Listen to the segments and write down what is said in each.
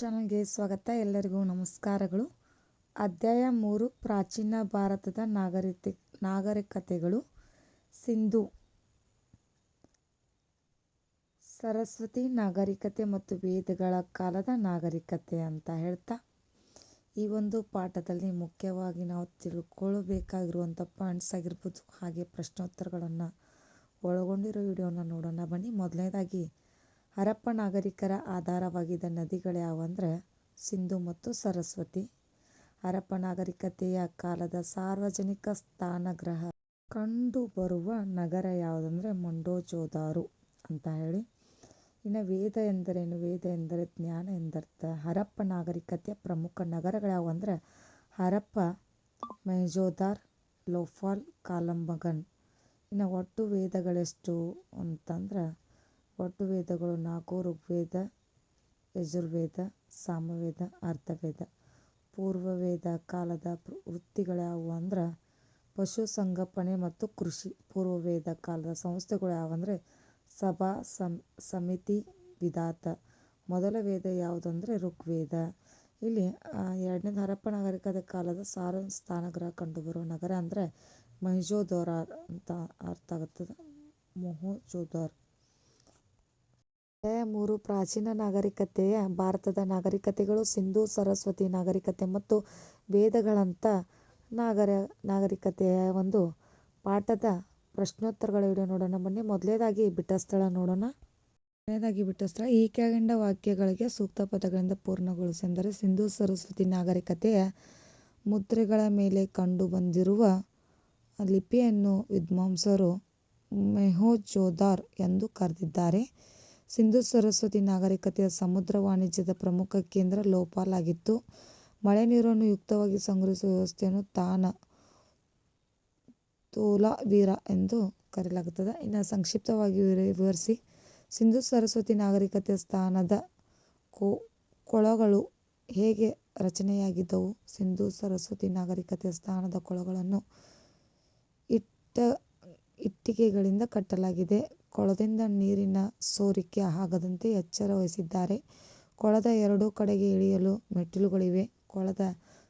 ಚಾನಲ್ಗೆ ಸ್ವಾಗತ. ಎಲ್ಲರಿಗೂ ನಮಸ್ಕಾರಗಳು. ಅಧ್ಯಾಯ ಮೂರು, ಪ್ರಾಚೀನ ಭಾರತದ ನಾಗರಿಕ ನಾಗರಿಕತೆಗಳು. ಸಿಂಧು. ಸರಸ್ವತಿ ನಾಗರಿಕತೆ ಮತ್ತು ವೇದಗಳ ಕಾಲದ ನಾಗರಿಕತೆ ಅಂತ ಹೇಳ್ತಾ, ಈ ಒಂದು ಪಾಠದಲ್ಲಿ ಮುಖ್ಯವಾಗಿ ನಾವು ತಿಳ್ಕೊಳ್ಬೇಕಾಗಿರುವಂಥ ಪಾಯಿಂಟ್ಸ್ ಆಗಿರ್ಬೋದು, ಹಾಗೆ ಪ್ರಶ್ನೋತ್ತರಗಳನ್ನು ಒಳಗೊಂಡಿರೋ ವಿಡಿಯೋನ ನೋಡೋಣ ಬನ್ನಿ. ಮೊದಲನೇದಾಗಿ ಹರಪ್ಪ ನಾಗರಿಕರ ಆಧಾರವಾಗಿದ್ದ ಅಂದರೆ ಸಿಂಧು ಮತ್ತು ಸರಸ್ವತಿ. ಹರಪ್ಪ ನಾಗರಿಕತೆಯ ಕಾಲದ ಸಾರ್ವಜನಿಕ ಸ್ನಾನಗೃಹ ಕಂಡುಬರುವ ನಗರ ಯಾವುದಂದ್ರೆ ಮೊಂಡೋಜೋದಾರೋ ಅಂತ ಹೇಳಿ. ಇನ್ನು ವೇದ ಎಂದರೇನು? ವೇದ ಎಂದರೆ ಜ್ಞಾನ ಎಂದರ್ಥ. ಹರಪ್ಪ ನಾಗರಿಕತೆಯ ಪ್ರಮುಖ ನಗರಗಳ್ಯಾವು ಅಂದರೆ ಹರಪ್ಪ, ಮೈಜೋದಾರ್, ಲೋಫಾಲ್, ಕಾಲಂಬಗನ್. ಇನ್ನು ಒಟ್ಟು ವೇದಗಳೆಷ್ಟು ಅಂತಂದ್ರೆ ಒಟ್ಟು ವೇದಗಳು ನಾಲ್ಕು, ಋಗ್ವೇದ, ಯಜುರ್ವೇದ, ಸಾಮವೇದ ಅಥರ್ವವೇದ ಪೂರ್ವವೇದ ಕಾಲದ ವೃತ್ತಿಗಳ್ಯಾವು ಅಂದ್ರೆ ಪಶುಸಂಗೋಪನೆ ಮತ್ತು ಕೃಷಿ. ಪೂರ್ವವೇದ ಕಾಲದ ಸಂಸ್ಥೆಗಳು ಯಾವಂದರೆ ಸಭಾ ಸಮ್, ಸಮಿತಿ ವಿಧಾತ. ಮೊದಲ ವೇದ ಯಾವುದಂದರೆ ಋಗ್ವೇದ. ಇಲ್ಲಿ ಎರಡನೇದು ಹರಪ್ಪ ನಾಗರಿಕದ ಕಾಲದ ಸಾರ ಸ್ಥಾನಗ್ರಹ ಕಂಡುಬರುವ ನಗರ ಅಂದರೆ ಮೈಜೋದೋರ ಅಂತ ಅರ್ಥ ಆಗುತ್ತದೆ. ಮೊಹೆಂಜೋದಾರೋ. ಮೂರು ಪ್ರಾಚೀನ ನಾಗರಿಕತೆಯ ಭಾರತದ ನಾಗರಿಕತೆಗಳು, ಸಿಂಧೂ, ಸರಸ್ವತಿ ನಾಗರಿಕತೆ ಮತ್ತು ವೇದಗಳಂಥ ನಾಗರ ನಾಗರಿಕತೆಯ ಒಂದು ಪಾಠದ ಪ್ರಶ್ನೋತ್ತರಗಳ ವಿಡಿಯೋ ನೋಡೋಣ. ಬನ್ನಿ ಮೊದಲೇದಾಗಿ ಬಿಟ್ಟ ಸ್ಥಳ ನೋಡೋಣ. ಮೊದಲನೇದಾಗಿ ಬಿಟ್ಟ ಸ್ಥಳ ಈ ಕೆಳಗಂಡ ವಾಕ್ಯಗಳಿಗೆ ಸೂಕ್ತ ಪದಗಳಿಂದ ಪೂರ್ಣಗೊಳಿಸಿ ಅಂದರೆ ಸಿಂಧೂ, ಸರಸ್ವತಿ ನಾಗರಿಕತೆಯ ಮುದ್ರೆಗಳ ಮೇಲೆ ಕಂಡು ಬಂದಿರುವ ಲಿಪಿಯನ್ನು ವಿದ್ವಾಂಸರು ಮೆಹೋಜೋದಾರ್ ಎಂದು ಕರೆದಿದ್ದಾರೆ. ಸಿಂಧೂ ಸರಸ್ವತಿ ನಾಗರಿಕತೆಯ ಸಮುದ್ರ ವಾಣಿಜ್ಯದ ಪ್ರಮುಖ ಕೇಂದ್ರ ಲೋಪಾಲ್ ಆಗಿತ್ತು ಮಳೆ ನೀರನ್ನು ಯುಕ್ತವಾಗಿ ಸಂಗ್ರಹಿಸುವ ವ್ಯವಸ್ಥೆಯನ್ನು ತಾನ ತೋಲಾವೀರ ಎಂದು ಕರೆಯಲಾಗುತ್ತದೆ. ಇನ್ನು ಸಂಕ್ಷಿಪ್ತವಾಗಿ ವಿವರಿಸಿ. ಸಿಂಧೂ ಸರಸ್ವತಿ ನಾಗರಿಕತೆಯ ಸ್ಥಾನದ ಕೊಳಗಳು ಹೇಗೆ ರಚನೆಯಾಗಿದ್ದವು? ಸಿಂಧೂ ಸರಸ್ವತಿ ನಾಗರಿಕತೆಯ ಸ್ಥಾನದ ಕೊಳಗಳನ್ನು ಇಟ್ಟ ಇಟ್ಟಿಗೆಗಳಿಂದ ಕಟ್ಟಲಾಗಿದೆ. ಕೊಳದಿಂದ ನೀರಿನ ಸೋರಿಕೆ ಆಗದಂತೆ ಎಚ್ಚರ ವಹಿಸಿದ್ದಾರೆ. ಕೊಳದ ಎರಡೂ ಕಡೆಗೆ ಇಳಿಯಲು ಮೆಟ್ಟಿಲುಗಳಿವೆ. ಕೊಳದ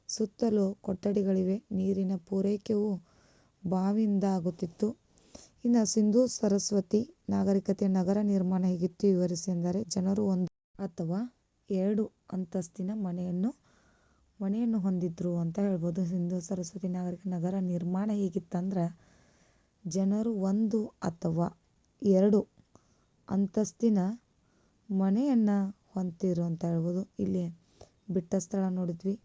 ಸುತ್ತಲೂ ಕೊಠಡಿಗಳಿವೆ. ನೀರಿನ ಪೂರೈಕೆಯು ಬಾವಿಯಿಂದ ಆಗುತ್ತಿತ್ತು ಇನ್ನು ಸಿಂಧೂ ಸರಸ್ವತಿ ನಾಗರಿಕತೆ ನಗರ ನಿರ್ಮಾಣ ಹೇಗಿತ್ತು ವಿವರಿಸಿ ಎಂದರೆ, ಜನರು ಒಂದು ಅಥವಾ ಎರಡು ಅಂತಸ್ತಿನ ಮನೆಯನ್ನು ಮನೆಯನ್ನು ಹೊಂದಿದ್ರು ಅಂತ ಹೇಳ್ಬೋದು. ಸಿಂಧೂ ಸರಸ್ವತಿ ನಾಗರಿಕ ನಗರ ನಿರ್ಮಾಣ ಹೇಗಿತ್ತಂದ್ರೆ, ಜನರು ಒಂದು ಅಥವಾ ಎರಡು ಅಂತಸ್ತಿನ ಮನೆಯನ್ನು ಹೊಂದಿದ್ರು ಅಂತ ಹೇಳ್ಬೋದು. ಇಲ್ಲಿ ಬಿಟ್ಟ ಸ್ಥಳ ನೋಡಿದ್ವಿ.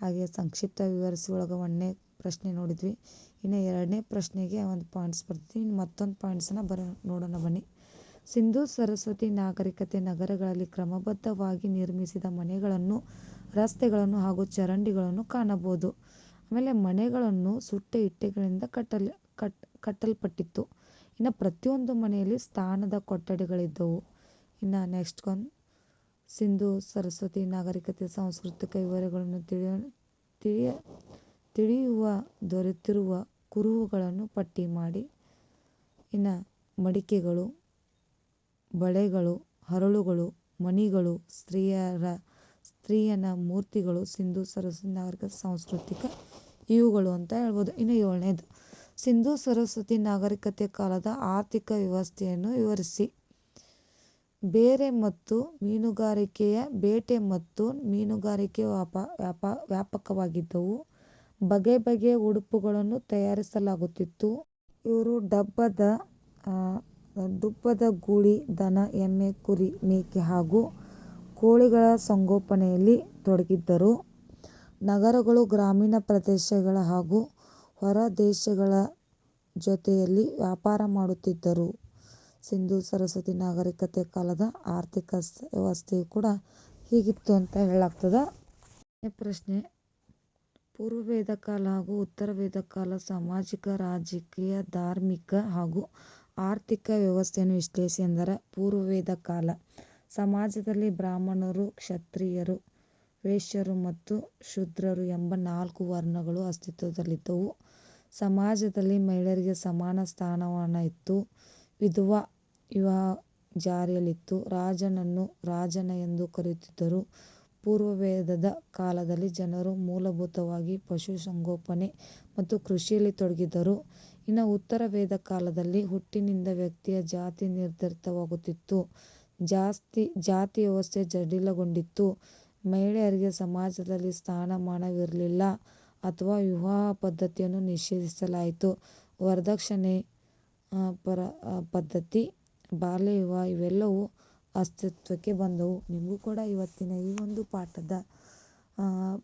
ಹಾಗೆ ಸಂಕ್ಷಿಪ್ತ ವಿವರಿಸಿ ಒಳಗೆ ಒಂದನೇ ಪ್ರಶ್ನೆ ನೋಡಿದ್ವಿ. ಇನ್ನು ಎರಡನೇ ಪ್ರಶ್ನೆಗೆ ಒಂದು ಪಾಯಿಂಟ್ಸ್ ಬರ್ತೀವಿ. ಇನ್ನು ಮತ್ತೊಂದು ಪಾಯಿಂಟ್ಸನ್ನ ಬರ, ನೋಡೋಣ ಬನ್ನಿ. ಸಿಂಧೂ ಸರಸ್ವತಿ ನಾಗರಿಕತೆ ನಗರಗಳಲ್ಲಿ ಕ್ರಮಬದ್ಧವಾಗಿ ನಿರ್ಮಿಸಿದ ಮನೆಗಳನ್ನು, ರಸ್ತೆಗಳನ್ನು ಹಾಗೂ ಚರಂಡಿಗಳನ್ನು ಕಾಣಬಹುದು. ಆಮೇಲೆ ಮನೆಗಳನ್ನು ಸುಟ್ಟ ಇಟ್ಟೆಗಳಿಂದ ಕಟ್ಟಲ್, ಕಟ್, ಕಟ್ಟಲ್ಪಟ್ಟಿತ್ತು. ಇನ್ನು ಪ್ರತಿಯೊಂದು ಮನೆಯಲ್ಲಿ ಸ್ಥಾನದ ಕೊಠಡಿಗಳಿದ್ದವು. ಇನ್ನು ನೆಕ್ಸ್ಟ್ ಒಂದು ಸಿಂಧೂ, ಸರಸ್ವತಿ, ನಾಗರಿಕತೆ, ಸಾಂಸ್ಕೃತಿಕ ವಿವರಗಳನ್ನು ತಿಳಿಯ ತಿಳಿಯ, ತಿಳಿಯುವ, ದೊರೆತಿರುವ ಕುರುಹುಗಳನ್ನು ಪಟ್ಟಿ ಮಾಡಿ. ಇನ್ನು ಮಡಿಕೆಗಳು, ಬಳೆಗಳು, ಹರಳುಗಳು, ಮಣಿಗಳು, ಸ್ತ್ರೀಯರ, ಸ್ತ್ರೀಯನ ಮೂರ್ತಿಗಳು, ಸಿಂಧೂ, ಸರಸ್ವತಿ ನಾಗರಿಕ ಸಾಂಸ್ಕೃತಿಕ, ಇವುಗಳು ಅಂತ ಹೇಳ್ಬೋದು. ಇನ್ನು ಏಳನೇದು ಸಿಂಧೂ ಸರಸ್ವತಿ ನಾಗರಿಕತೆ ಕಾಲದ ಆರ್ಥಿಕ ವ್ಯವಸ್ಥೆಯನ್ನು ವಿವರಿಸಿ. ಬೇರೆ ಮತ್ತು ಮೀನುಗಾರಿಕೆಯ ಬೇಟೆ ಮತ್ತು ಮೀನುಗಾರಿಕೆ ವ್ಯಾಪ ವ್ಯಾಪ, ವ್ಯಾಪಕವಾಗಿದ್ದವು. ಬಗೆ ಬಗೆಯ ಉಡುಪುಗಳನ್ನು ತಯಾರಿಸಲಾಗುತ್ತಿತ್ತು. ಇವರು ಡಬ್ಬದ ಡುಬ್ಬದ ಗೂಳಿ, ದನ, ಎಮ್ಮೆ, ಕುರಿ, ಮೇಕೆ ಹಾಗೂ ಕೋಳಿಗಳ ಸಂಗೋಪನೆಯಲ್ಲಿ ತೊಡಗಿದ್ದರು. ನಗರಗಳು ಗ್ರಾಮೀಣ ಪ್ರದೇಶಗಳ ಹಾಗೂ ಹೊರ ದೇಶಗಳ ಜೊತೆಯಲ್ಲಿ ವ್ಯಾಪಾರ ಮಾಡುತ್ತಿದ್ದರು. ಸಿಂಧೂ ಸರಸ್ವತಿ ನಾಗರಿಕತೆ ಕಾಲದ ಆರ್ಥಿಕ ವ್ಯವಸ್ಥೆಯು ಕೂಡ ಹೀಗಿತ್ತು ಅಂತ ಹೇಳಲಾಗ್ತದೆ. ಪ್ರಶ್ನೆ, ಪೂರ್ವವೇದ ಕಾಲ ಹಾಗೂ ಉತ್ತರ ವೇದ ಕಾಲ ಸಾಮಾಜಿಕ, ರಾಜಕೀಯ, ಧಾರ್ಮಿಕ ಹಾಗೂ ಆರ್ಥಿಕ ವ್ಯವಸ್ಥೆಯನ್ನು ವಿಶ್ಲೇಷಿಸಿ ಎಂದರೆ ಪೂರ್ವವೇದ ಕಾಲ. ಸಮಾಜದಲ್ಲಿ ಬ್ರಾಹ್ಮಣರು, ಕ್ಷತ್ರಿಯರು ವೈಶ್ಯರು ಮತ್ತು ಶೂದ್ರರು ಎಂಬ ನಾಲ್ಕು ವರ್ಣಗಳು ಅಸ್ತಿತ್ವದಲ್ಲಿದ್ದವು ಸಮಾಜದಲ್ಲಿ ಮಹಿಳೆಯರಿಗೆ ಸಮಾನ ಸ್ಥಾನಮಾನ ಇತ್ತು ವಿಧವಾ ವಿವಾಹ ಜಾರಿಯಲ್ಲಿತ್ತು ರಾಜನನ್ನು ರಾಜನ ಎಂದು ಕರೆಯುತ್ತಿದ್ದರು ಪೂರ್ವವೇದದ ಕಾಲದಲ್ಲಿ ಜನರು ಮೂಲಭೂತವಾಗಿ ಪಶುಸಂಗೋಪನೆ ಮತ್ತು ಕೃಷಿಯಲ್ಲಿ ತೊಡಗಿದ್ದರು. ಇನ್ನು ಉತ್ತರ ವೇದ ಕಾಲದಲ್ಲಿ ಹುಟ್ಟಿನಿಂದ ವ್ಯಕ್ತಿಯ ಜಾತಿ ನಿರ್ಧರಿತವಾಗುತ್ತಿತ್ತು. ಜಾತಿ ವ್ಯವಸ್ಥೆ ಜಟಿಲಗೊಂಡಿತ್ತು. ಮಹಿಳೆಯರಿಗೆ ಸಮಾಜದಲ್ಲಿ ಸ್ಥಾನಮಾನವಿರಲಿಲ್ಲ ಅಥವಾ ವಿವಾಹ ಪದ್ಧತಿಯನ್ನು ನಿಷೇಧಿಸಲಾಯಿತು. ವರದಕ್ಷಿಣೆ ಪದ್ಧತಿ, ಬಾಲ್ಯ ವಿವಾಹ ಇವೆಲ್ಲವೂ ಅಸ್ತಿತ್ವಕ್ಕೆ ಬಂದವು. ನಿಮಗೂ ಕೂಡ ಇವತ್ತಿನ ಈ ಒಂದು ಪಾಠದ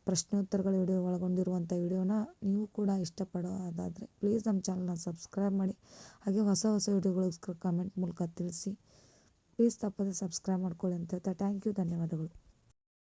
ಪ್ರಶ್ನೋತ್ತರಗಳ ವಿಡಿಯೋ ಒಳಗೊಂಡಿರುವಂಥ ವಿಡಿಯೋನ ನೀವು ಕೂಡ ಇಷ್ಟಪಡೋದಾದರೆ ಪ್ಲೀಸ್ ನಮ್ಮ ಚಾನಲ್ನ ಸಬ್ಸ್ಕ್ರೈಬ್ ಮಾಡಿ ಹಾಗೆ ಹೊಸ ಹೊಸ ವಿಡಿಯೋಗಳಿಗೋಸ್ಕರ ಕಮೆಂಟ್ ಮೂಲಕ ತಿಳಿಸಿ ಪ್ಲೀಸ್ ತಪ್ಪದೆ ಸಬ್ಸ್ಕ್ರೈಬ್ ಮಾಡ್ಕೊಳ್ಳಿ ಅಂತ ಹೇಳ್ತಾ ಥ್ಯಾಂಕ್ ಯು ಧನ್ಯವಾದಗಳು